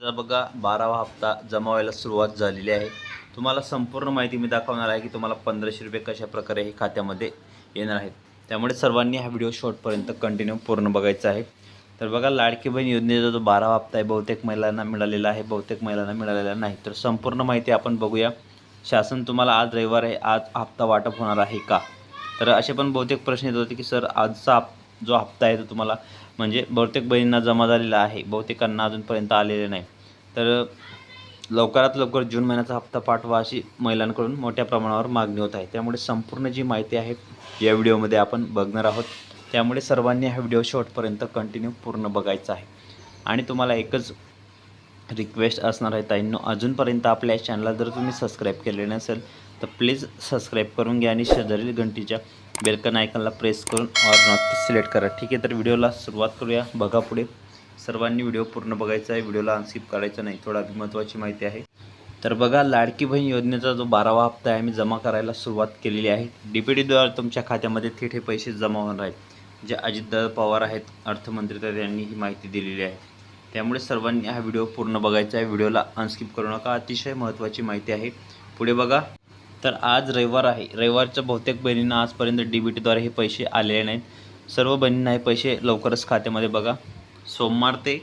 जर बघा बारावा हप्ता जमा व्हायला सुरुवात झालेली आहे. तुम्हाला संपूर्ण माहिती मी दाखवणार आहे की तुम्हाला पंधराशे रुपये कशा प्रकारे हे खात्यामध्ये येणार आहेत. त्यामुळे सर्वांनी हा व्हिडिओ शॉर्टपर्यंत कंटिन्यू पूर्ण बघायचा आहे. तर बघा लाडकी बहीण योजनेचा जो बारावा हप्ता आहे बहुतेक महिलांना मिळालेला आहे बहुतेक महिलांना मिळालेला नाही. तर संपूर्ण माहिती आपण बघूया. शासन तुम्हाला आज रविवार आहे. आज हप्ता वाटप होणार आहे का? तर असे पण बहुतेक प्रश्न येत होते की सर आजचा जो हप्ता आहे तो तुम्हाला म्हणजे बहुतेक बहिणींना जमा झालेला आहे बहुतेकांना अजूनपर्यंत आलेले नाही. तर लवकरात लवकर जून महिन्याचा हप्ता पाठवा अशी महिलांकडून मोठ्या प्रमाणावर मागणी होत आहे. त्यामुळे संपूर्ण जी माहिती आहे या व्हिडिओमध्ये आपण बघणार आहोत. त्यामुळे सर्वांनी हा व्हिडिओ शेवटपर्यंत कंटिन्यू पूर्ण बघायचा आहे. आणि तुम्हाला एकच रिक्वेस्ट असणार आहे ताईंनो अजूनपर्यंत आपल्या चॅनलला जर तुम्ही सबस्क्राईब केले नसेल तर प्लीज सबस्क्राईब करून घ्या आणि शेजारील घंटीच्या बेलकन आयकनला प्रेस करून ऑर नॉट सिलेक्ट करा. ठीक आहे तर व्हिडिओला सुरुवात करूया. बघा पुढे. सर्वांनी व्हिडिओ पूर्ण बघायचा आहे. व्हिडिओला अनस्किप करायचा नाही. थोडा महत्त्वाची माहिती आहे. तर बघा लाडकी बहीण योजनेचा जो बारावा हप्ता आहे मी जमा करायला सुरुवात केलेली आहे. डी पी डीद्वारे तुमच्या खात्यामध्ये थेट हे पैसे जमा होणार आहेत. जे अजितदादा पवार आहेत अर्थमंत्री तर त्यांनी ही माहिती दिलेली आहे. त्यामुळे सर्वांनी हा व्हिडिओ पूर्ण बघायचा आहे. व्हिडिओला अनस्किप करू नका. अतिशय महत्त्वाची माहिती आहे. पुढे बघा. तर आज रविवार आहे. रविवारच्या बहुतेक बहिणींना आजपर्यंत डी बी टीद्वारे हे पैसे आलेले नाहीत. सर्व बहिणींना हे पैसे लवकरच खात्यामध्ये बघा. सोमवार ते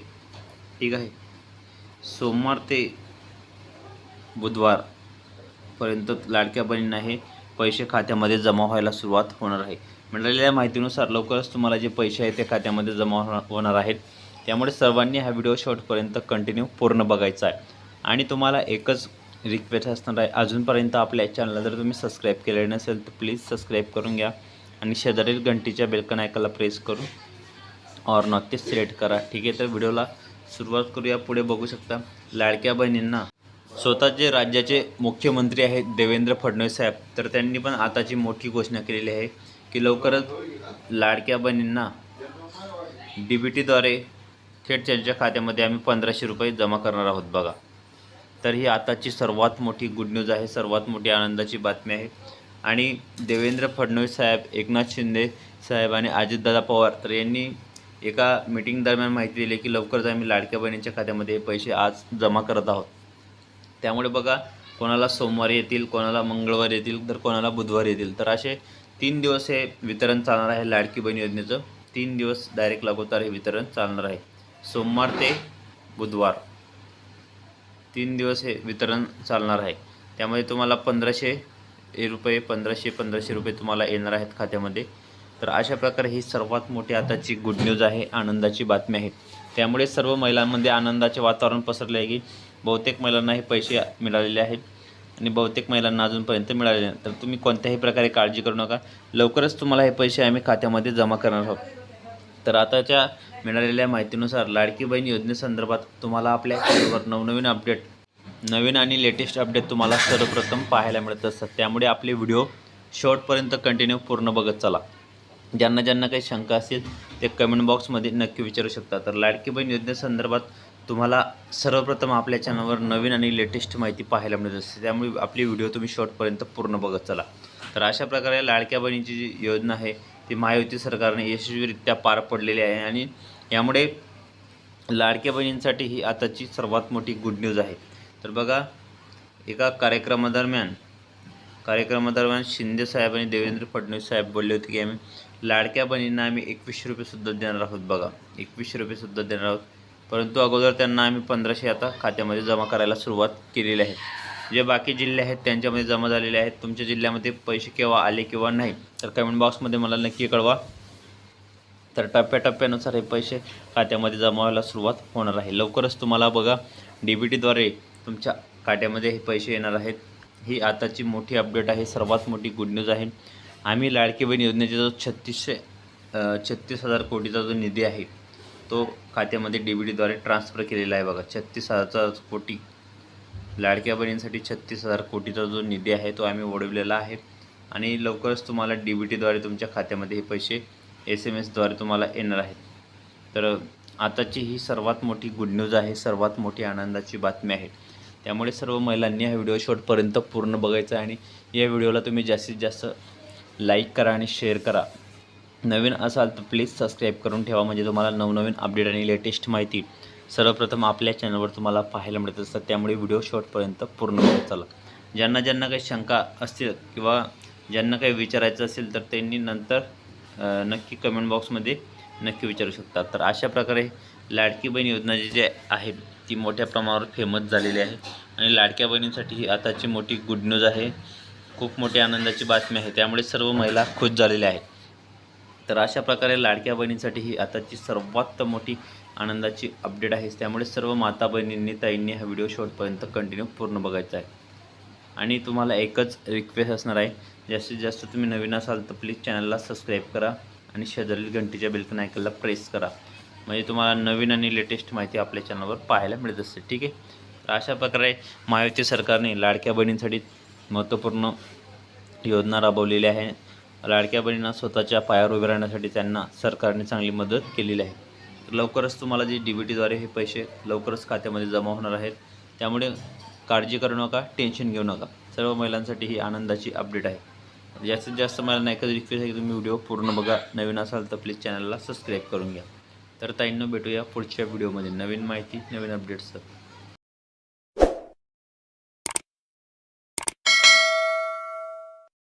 ठीक आहे. सोमवार ते बुधवारपर्यंत लाडक्या बहिणींना हे पैसे खात्यामध्ये जमा व्हायला सुरुवात होणार आहे. मिळालेल्या माहितीनुसार लवकरच तुम्हाला जे पैसे आहेत ते खात्यामध्ये जमा होणार होणार आहेत. त्यामुळे सर्वांनी हा व्हिडिओ शेवटपर्यंत कंटिन्यू पूर्ण बघायचा आहे. आणि तुम्हाला एकच रिक्वेस्ट असणार आहे अजूनपर्यंत आपल्या चॅनलला जर तुम्ही सबस्क्राईब केले नसेल तर प्लीज सबस्क्राईब करून घ्या. आणि शेजारील घंटीच्या बेलकन ऐकायला प्रेस करून ऑर नक्कीच ते सिलेक्ट करा. ठीक आहे तर व्हिडिओला सुरुवात करूया. पुढे बघू शकता लाडक्या बहिणींना स्वतःचे राज्याचे मुख्यमंत्री आहेत देवेंद्र फडणवीस साहेब. तर त्यांनी पण आताची मोठी घोषणा केलेली आहे की लवकरच लाडक्या बहिणींना डी बी टीद्वारे थेट त्यांच्या खात्यामध्ये आम्ही पंधराशे रुपये जमा करणार आहोत बघा. तर ही आताची सर्वात मोठी गुड न्यूज आहे सर्वात मोठी आनंदाची बातमी आहे. आणि देवेंद्र फडणवीस साहेब एकनाथ शिंदे साहेब आणि अजितदादा पवार तर यांनी एका मीटिंग दरम्यान माहिती दिली की लवकरच आम्ही लाडक्या बहिणींच्या खात्यामध्ये पैसे आज जमा करत आहोत. त्यामुळे बघा कोणाला सोमवारी येतील कोणाला मंगळवारी येतील तर कोणाला बुधवारी येतील. तर असे तीन दिवस हे वितरण चालणार आहे लाडकी बहीण योजनेचं. तीन दिवस डायरेक्ट लागोतार हे वितरण चालणार आहे. सोमवार ते बुधवार. तीन दिवस हे वितरण चालणार आहे. त्यामध्ये तुम्हाला पंधराशे रुपये पंधराशे पंधराशे रुपये तुम्हाला येणार आहेत खात्यामध्ये. तर अशा प्रकारे ही सर्वात मोठी आताची गुड न्यूज आहे आनंदाची बातमी आहे. त्यामुळे सर्व महिलांमध्ये आनंदाचे वातावरण पसरले आहे की बहुतेक महिलांना हे पैसे मिळालेले आहेत आणि बहुतेक महिलांना अजूनपर्यंत मिळालेले नाही. तर तुम्ही कोणत्याही प्रकारे काळजी करू नका. लवकरच तुम्हाला हे पैसे आम्ही खात्यामध्ये जमा करणार आहोत. तर आताच्या मिळालेल्या माहितीनुसार लाडकी बहीण योजनेसंदर्भात तुम्हाला आपल्या चॅनलवर नवनवीन अपडेट नवीन आणि लेटेस्ट अपडेट तुम्हाला सर्वप्रथम पाहायला मिळत असतात. त्यामुळे आपले व्हिडिओ शॉर्टपर्यंत कंटिन्यू पूर्ण बघत चला. ज्यांना ज्यांना काही शंका असतील ते कमेंट बॉक्समध्ये नक्की विचारू शकता. तर लाडकी बहीण योजनेसंदर्भात तुम्हाला सर्वप्रथम आपल्या चॅनलवर नवीन आणि लेटेस्ट माहिती पाहायला मिळत असते. त्यामुळे आपली व्हिडिओ तुम्ही शॉर्टपर्यंत पूर्ण बघत चला. तर अशा प्रकारे लाडक्या बहिणीची जी योजना आहे ती महायुती सरकारने यशस्वीरित्या पार पडलेली आहे आणि यामुळे लाडक्या बहिणींसाठी ही आताची सर्वात मोठी गुड न्यूज आहे. तर बघा एका कार्यक्रमादरम्यान कार्यक्रमादरम्यान शिंदे साहेब आणि देवेंद्र फडणवीस साहेब बोलले होते की आम्ही लाडक्या बहिणींना आम्ही एकवीसशे रुपयेसुद्धा देणार आहोत बघा एकवीसशे रुपयेसुद्धा देणार आहोत. परंतु अगोदर त्यांना आम्ही पंधराशे आता खात्यामध्ये जमा करायला सुरुवात केलेली आहे. जे बाकी जिल्हे आहेत त्यांच्यामध्ये जमा झालेले आहेत. तुमच्या जिल्ह्यामध्ये पैसे केव्हा आले किंवा नाही तर कमेंट बॉक्समध्ये मला नक्की कळवा. तर टप्प्याटप्प्यानुसार हे पैसे खात्यामध्ये जमा व्हायला सुरुवात होणार आहे. लवकरच तुम्हाला बघा डी बी टीद्वारे तुमच्या खात्यामध्ये हे पैसे येणार आहेत. ही आताची मोठी अपडेट आहे. सर्वात मोठी गुड न्यूज आहे. आम्ही लाडकी बहीण योजनेचा जो छत्तीसशे छत्तीस हजार कोटीचा जो निधी आहे तो खात्यामध्ये डी बी टीद्वारे ट्रान्स्फर केलेला आहे बघा. छत्तीस हजारचा कोटी लाडक्या बहिणींसाठी छत्तीस हजार कोटीचा जो निधी आहे तो आम्ही ओढवलेला आहे. आणि लवकरच तुम्हाला डी बी टीद्वारे तुमच्या खात्यामध्ये हे पैसे एस एम एसद्वारे तुम्हाला येणार आहेत तर आताची ही सर्वात मोठी गुड न्यूज आहे सर्वात मोठी आनंदाची बातमी आहे. त्यामुळे सर्व महिलांनी हा व्हिडिओ शॉर्टपर्यंत पूर्ण बघायचा आहे आणि या व्हिडिओला तुम्ही जास्तीत जास्त लाईक करा आणि शेअर करा. नवीन असाल तर प्लीज सबस्क्राईब करून ठेवा. म्हणजे तुम्हाला नवनवीन अपडेट आणि लेटेस्ट माहिती सर्वप्रथम आपल्या चॅनलवर तुम्हाला पाहायला मिळत असतात. त्यामुळे व्हिडिओ शॉर्टपर्यंत पूर्ण बघत चला. ज्यांना ज्यांना काही शंका असतील किंवा ज्यांना काही विचारायचं असेल तर त्यांनी नंतर नक्की कमेंट बॉक्समध्ये नक्की विचारू शकतात तर अशा प्रकारे लाडकी बहीण योजना जी जे आहे ती मोठ्या प्रमाणावर फेमस झालेली आहे. आणि लाडक्या बहिणींसाठी ही आताची मोठी गुड न्यूज आहे. खूप मोठी आनंदाची बातमी आहे. त्यामुळे सर्व महिला खुश झालेल्या आहेत. तर अशा प्रकारे लाडक्या बहिणींसाठी ही आताची सर्वात मोठी आनंदाची अपडेट आहे. त्यामुळे सर्व माता बहिणींनी ताईंनी हा व्हिडिओ शेवटपर्यंत कंटिन्यू पूर्ण बघायचा आहे. आणि तुम्हाला एकच रिक्वेस्ट असणार आहे. जास्तीत जास्त तुम्ही नवीन असाल तर प्लीज चॅनलला सबस्क्राईब करा आणि शेजारील घंटीच्या बिलकन ऐकायला प्रेस करा. म्हणजे तुम्हाला नवीन आणि लेटेस्ट माहिती आपल्या चॅनलवर पाहायला मिळत असते ठीक आहे? तर अशा प्रकारे महायुती सरकारने लाडक्या बहिणींसाठी महत्त्वपूर्ण योजना राबवलेली आहे लाडक्या बहिणींना स्वतःच्या पायावर उभे राहण्यासाठी त्यांना सरकारने चांगली मदत केलेली आहे. तर लवकरच तुम्हाला जे डी बी टीद्वारे हे पैसे लवकरच खात्यामध्ये जमा होणार आहेत. त्यामुळे काळजी करू नका टेन्शन घेऊ नका. सर्व महिलांसाठी ही आनंदाची अपडेट आहे. जास्तीत जास्त मला नाही कधी रिक्वेस्ट आहे की तुम्ही व्हिडिओ पूर्ण बघा नवीन असाल तर प्लीज चॅनलला सबस्क्राईब करून घ्या. तर ताईंना भेटूया पुढच्या व्हिडिओमध्ये नवीन माहिती नवीन अपडेट्स